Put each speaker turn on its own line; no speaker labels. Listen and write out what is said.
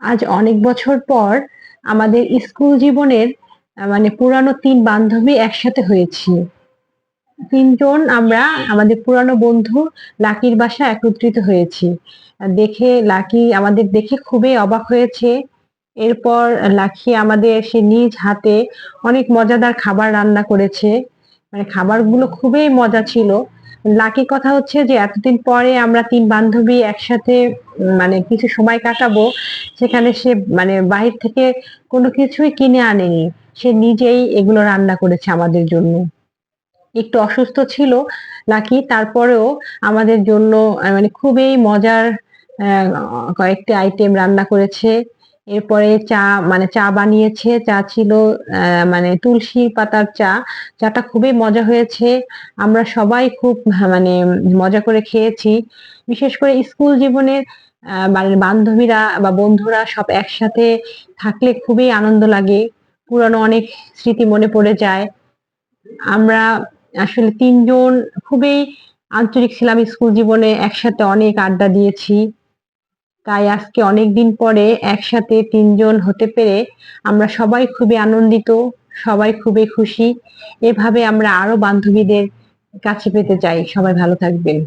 আজ অনেক বছর পর আমাদের স্কুল জীবনের মানে পুরানো তিন বান্ধবী একসাথে হয়েছি। তিনজন আমরা, আমাদের পুরানো বন্ধু লাকির বাসা একত্রিত হয়েছি। দেখে লাকি আমাদের দেখে খুবই অবাক হয়েছে। এরপর লাকি আমাদের সে নিজ হাতে অনেক মজাদার খাবার রান্না করেছে। মানে খাবারগুলো খুবই মজা ছিল। লাকির কথা হচ্ছে যে, এতদিন পরে আমরা তিন বান্ধবী একসাথে মানে কিছু সময় কাটাবো। সেখানে সে মানে বাহির থেকে কোনো কিছুই কিনে আনেনি। সে নিজেই এগুলো রান্না করেছে আমাদের জন্য। একটু অসুস্থ ছিল লাকি তারপরেও আমাদের জন্য মানে খুবই মজার কয়েকটি আইটেম রান্না করেছে। এরপরে চা মানে চা বানিয়েছে। চা ছিল মানে তুলসী পাতার চা। চাটা খুবই মজা হয়েছে। আমরা সবাই খুব মানে মজা করে খেয়েছি। বিশেষ করে স্কুল জীবনের মানে বান্ধবীরা বা বন্ধুরা সব একসাথে থাকলে খুবই আনন্দ লাগে। পুরানো অনেক স্মৃতি মনে পড়ে যায়। আমরা আসলে তিনজন খুবই আন্তরিক ছিলাম স্কুল জীবনে, একসাথে অনেক আড্ডা দিয়েছি। তাই আজকে অনেকদিন পরে একসাথে তিনজন হতে পেরে আমরা সবাই খুবই আনন্দিত, সবাই খুবই খুশি। এভাবে আমরা আরও বান্ধবীদের কাছে পেতে চাই। সবাই ভালো থাকবেন।